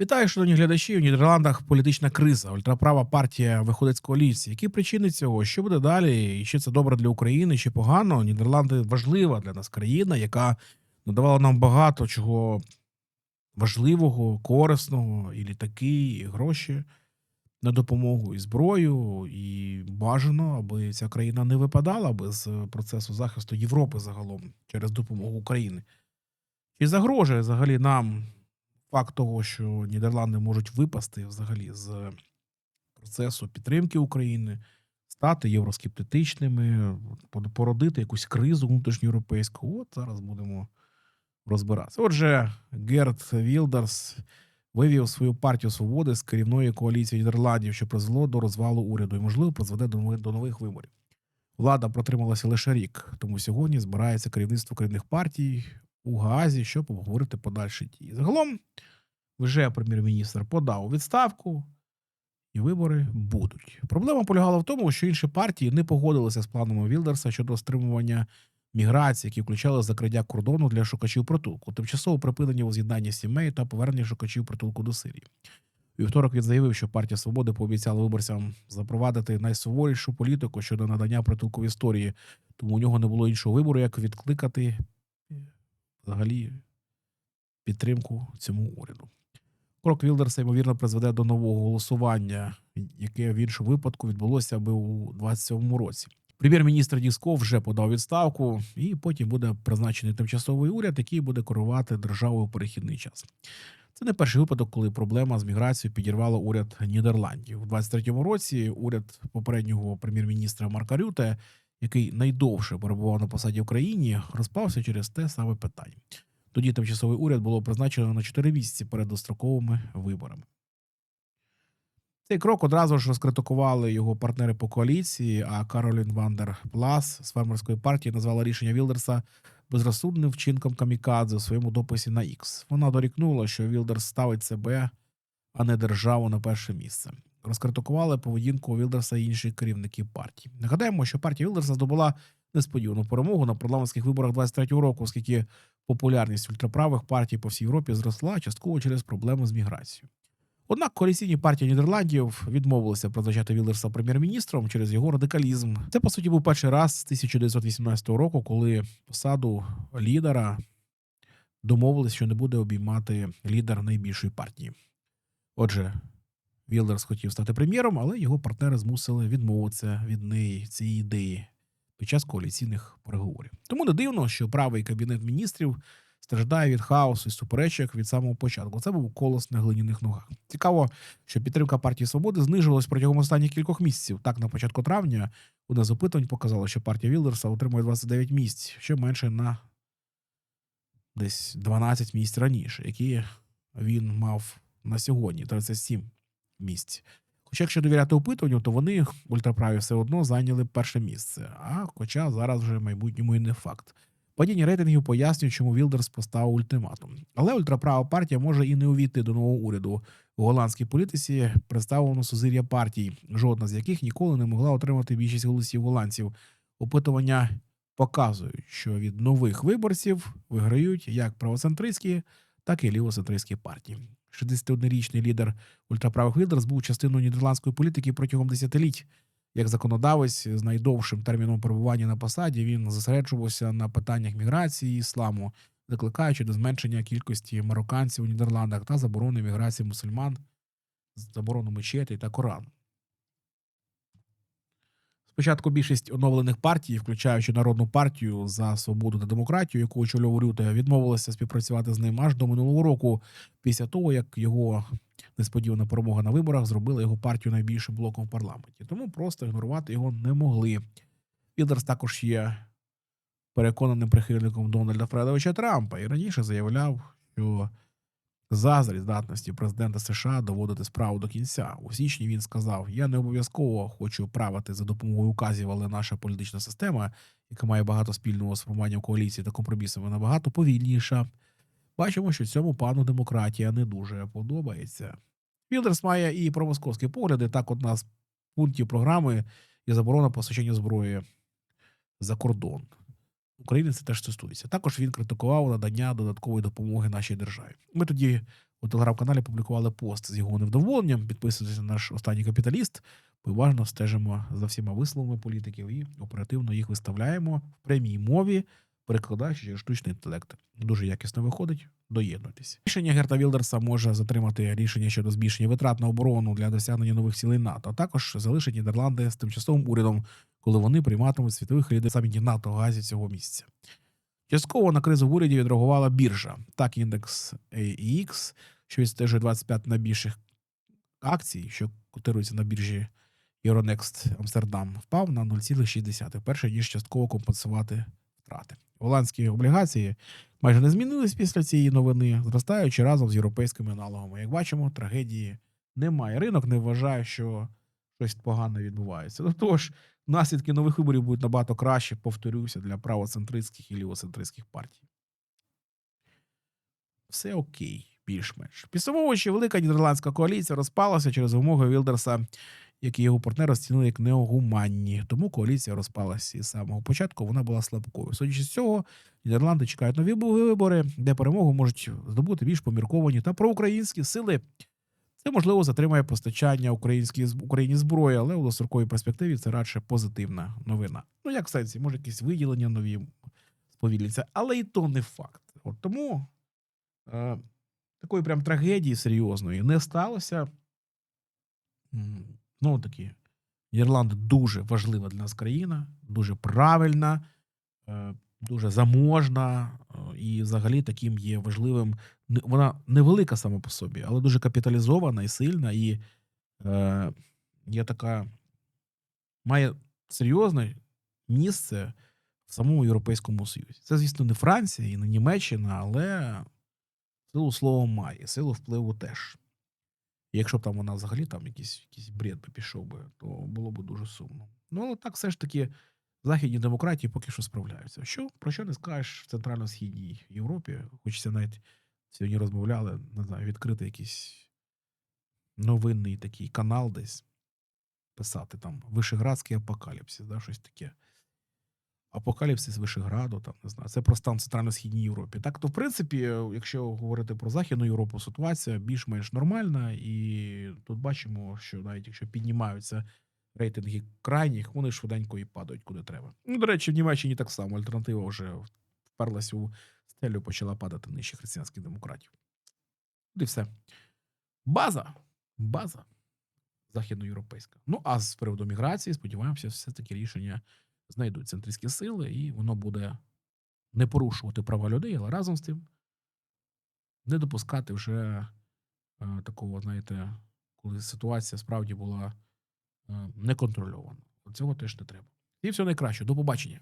Вітаю, шановні глядачі. У Нідерландах політична криза. Ультраправа партія виходить з коаліції. Які причини цього? Що буде далі? І чи це добре для України, чи погано? Нідерланди важлива для нас країна, яка надавала нам багато чого важливого, корисного, і літаки, і гроші на допомогу, і зброю. І бажано, аби ця країна не випадала без процесу захисту Європи загалом через допомогу України. Чи загрожує взагалі нам факт того, що Нідерланди можуть випасти взагалі з процесу підтримки України, стати євроскептичними, породити якусь кризу внутрішньоєвропейську. От зараз будемо розбиратися. Отже, Герт Вілдерс вивів свою партію свободи з керівної коаліції Нідерландів, що призвело до розвалу уряду і, можливо, призведе до нових, виборів. Влада протрималася лише рік, тому сьогодні збирається керівництво керівних партій у Гаазі, щоб обговорити подальші дії. Загалом, вже прем'єр-міністр подав відставку, і вибори будуть. Проблема полягала в тому, що інші партії не погодилися з планами Вілдерса щодо стримування міграції, які включали закриття кордону для шукачів притулку, тимчасове припинення воз'єднання сімей та повернення шукачів притулку до Сирії. У вівторок він заявив, що партія свободи пообіцяла виборцям запровадити найсуворішу політику щодо надання притулку в історії, тому у нього не було іншого вибору, як відкликати взагалі підтримку цьому уряду. Крок Вілдерса, ймовірно, призведе до нового голосування, яке в іншому випадку відбулося би у 27-му році. Прем'єр-міністр Дісков вже подав відставку, і потім буде призначений тимчасовий уряд, який буде керувати державою у перехідний час. Це не перший випадок, коли проблема з міграцією підірвала уряд Нідерландів. У 23-му році уряд попереднього прем'єр-міністра Марка Рюте, який найдовше перебував на посаді в країні, розпався через те саме питання. Тоді тимчасовий уряд було призначено на 4 місяці перед достроковими виборами. Цей крок одразу ж розкритикували його партнери по коаліції, а Каролін Вандер Плас з фермерської партії назвала рішення Вілдерса безрозсудним вчинком камікадзе у своєму дописі на X. Вона дорікнула, що Вілдерс ставить себе, а не державу на перше місце. Розкритикували поведінку Вілдерса і інших керівників партії. Нагадаємо, що партія Вілдерса здобула несподівану перемогу на парламентських виборах 23-го року, оскільки популярність ультраправих партій по всій Європі зросла частково через проблеми з міграцією. Однак коаліційні партії Нідерландів відмовилися призначати Вілдерса прем'єр-міністром через його радикалізм. Це по суті був перший раз з 1918 року, коли посаду лідера домовились, що не буде обіймати лідер найбільшої партії. Отже, Вілдерс хотів стати прем'єром, але його партнери змусили відмовитися від неї цієї ідеї під час коаліційних переговорів. Тому не дивно, що правий кабінет міністрів страждає від хаосу і суперечок від самого початку. Це був колос на глиняних ногах. Цікаво, що підтримка партії свободи знижувалась протягом останніх кількох місяців. Так, на початку травня одне з опитувань показало, що партія Вілдерса отримує 29 місць, що менше на десь 12 місць раніше, які він мав на сьогодні 37 місць. Хоча, якщо довіряти опитуванню, то вони ультраправі все одно зайняли перше місце. А хоча зараз вже в майбутньому і не факт. Падіння рейтингів пояснює, чому Вілдерс поставив ультиматум. Але ультраправа партія може і не увійти до нового уряду. У голландській політиці представлено сузир'я партій, жодна з яких ніколи не могла отримати більшість голосів голландців. Опитування показують, що від нових виборців виграють як правоцентристські, так і лівоцентристські партії. 61-річний лідер ультраправих Вілдерс був частиною нідерландської політики протягом десятиліть. Як законодавець з найдовшим терміном перебування на посаді він зосереджувався на питаннях міграції і ісламу, закликаючи до зменшення кількості марокканців у Нідерландах та заборони міграції мусульман, заборону мечети та Корану. Спочатку більшість оновлених партій, включаючи Народну партію за свободу та демократію, яку очолював Рюте, відмовилася співпрацювати з ним аж до минулого року, після того як його несподівана перемога на виборах зробила його партію найбільшим блоком в парламенті. Тому просто ігнорувати його не могли. Вілдерс також є переконаним прихильником Дональда Фредовича Трампа і раніше заявляв, що заздрість здатності президента США доводити справу до кінця. У січні він сказав: Я не обов'язково хочу правити за допомогою указів, але наша політична система, яка має багато спільного з формуванням коаліції та компромісами, набагато повільніша. Бачимо, що цьому пану демократія не дуже подобається. Вілдерс має і промосковські погляди. Так, одна з пунктів програми є заборона постачання зброї за кордон. України це теж стосується. Також він критикував надання додаткової допомоги нашій державі. Ми тоді у телеграм-каналі публікували пост з його невдоволенням. Підписуйтесь на наш останній капіталіст. Ми уважно стежимо за всіма висловами політиків і оперативно їх виставляємо в прямій мові, перекладаючи через штучний інтелект. Дуже якісно виходить. Доєднуйтесь. Рішення Герта Вілдерса може затримати рішення щодо збільшення витрат на оборону для досягнення нових цілей НАТО. А також залишить Нідерланди з тимчасовим урядом, коли вони прийматимуть світових лідерів саміті НАТО в Газі цього місяця. Частково на кризу в уряді відреагувала біржа. Так, індекс AEX, що відстежує 25 найбільших акцій, що котируються на біржі Euronext Амстердам, впав на 0,6, перше ніж частково компенсувати втрати. Голландські облігації майже не змінились після цієї новини, зростаючи разом з європейськими аналогами. Як бачимо, трагедії немає. Ринок не вважає, що щось погане відбувається. До того ж, наслідки нових виборів будуть набагато краще, повторюся, для правоцентристських і лівоцентристських партій. Все окей, більш-менш. Підсумовуючи, велика нідерландська коаліція розпалася через вимоги Вілдерса, які його партнери розцінили як неогуманні. Тому коаліція розпалася із самого початку. Вона була слабкою. Судячи з цього, Нідерланди чекають нові вибори, де перемогу можуть здобути більш помірковані та проукраїнські сили. Це можливо затримає постачання українській Україні зброї, але у достроковій перспективі це радше позитивна новина. Ну як в сенсі, може, якісь виділення нові сповільняться, але і то не факт. От тому е, такої прям трагедії серйозної не сталося. Ну, такі Нідерланди дуже важлива для нас країна, дуже правильна, е, дуже заможна, е, і взагалі таким є важливим. Вона невелика сама по собі, але дуже капіталізована і сильна, і е, є така, має серйозне місце в самому Європейському Союзі. Це, звісно, не Франція і не Німеччина, але силу слова має, силу впливу теж. Якщо б там вона взагалі там якийсь, якийсь бред би пішов би, то було б дуже сумно. Ну, але так все ж таки західні демократії поки що справляються. Що про що не скажеш в центрально-східній Європі? Хочеться навіть сьогодні розмовляли, не знаю, відкрити якийсь новинний такий канал десь, писати там Вишеградський апокаліпсис, да, щось таке. Апокаліпсис Вишеграду, там не знаю, це про стан центрально-східній Європі. Так, то в принципі, якщо говорити про Західну Європу, ситуація більш-менш нормальна, і тут бачимо, що навіть якщо піднімаються рейтинги крайніх, вони швиденько і падають куди треба. Ну, до речі, в Німеччині так само альтернатива вже вперлась у стелю, почала падати нижче християнських демократів. І все. База. База західноєвропейська. Ну а з приводу міграції, сподіваємося, все-таки рішення знайдуть центристські сили, і воно буде не порушувати права людей, але разом з тим не допускати вже е, такого, знаєте, коли ситуація справді була е, неконтрольована. Цього теж не треба. І все найкраще. До побачення.